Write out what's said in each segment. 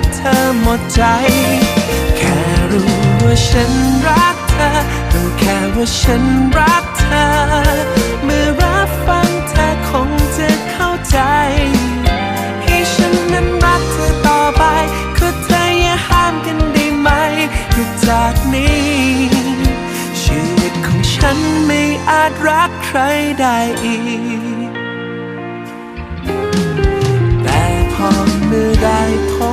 กเธอหมดใจ แค่รู้ว่าฉันรักเธอ รู้แค่ว่าฉันรักเธอ เมื่อรับฟังเธอคงจะเข้าใจ ให้ฉันนั้นรักเธอต่อไป คือเธออย่าห้ามกันได้ไหมคือจากนี้ ชีวิตของฉันไม่อาจรักใครได้อีก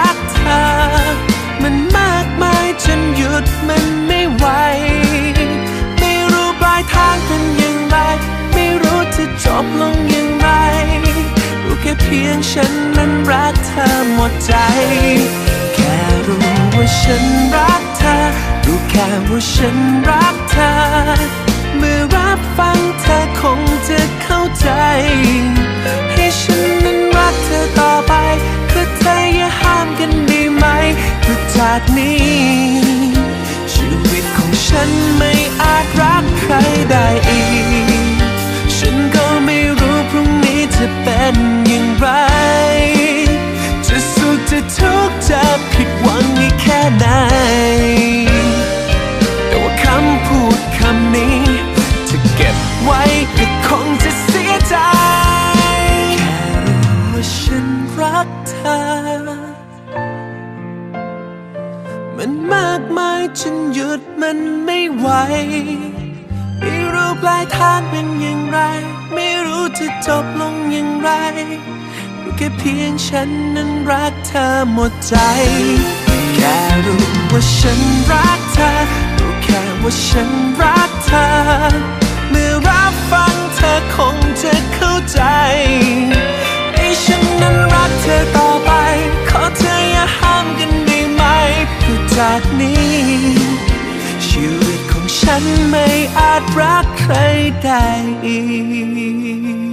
ก ยงฉันนั้นรักเธอหมดใจ แค่รู้ว่าฉันรักเธอ รู้แค่ว่าฉันรักเธอ เมื่อรับฟังเธอคงจะเข้าใจ ให้ฉันนั้นรักเธอต่อไปคือเธออย่าห้ามกันได้ไหมคือจากนี้ ชีวิตของฉันไม่อาจรักใครได้ ค่ไหน แต่ว่าคำพูดคำนี้ จะเก็บไว้ก็คงจะเสียใจ แค่รู้ว่าฉันรักเธอ มันมากมายจนหยุดมันไม่ไหว ไม่รู้ปลายทางเป็นอย่างไร ไม่รู้จะจบลงอย่างไรรู้แค่เพียงฉันนั้นรักเธอหมดใจ ค่รู้ว่าฉันรักเธอรู้แค่ว่าฉันรักเธอ เมื่อรับฟังเธอคงจะเข้าใจให้ฉันนั้นรักเธอต่อไป ขอเธออย่าห้ามกันได้ไหมเพื่อจากนี้ ชีวิตของฉันไม่อาจรักใครได้อีก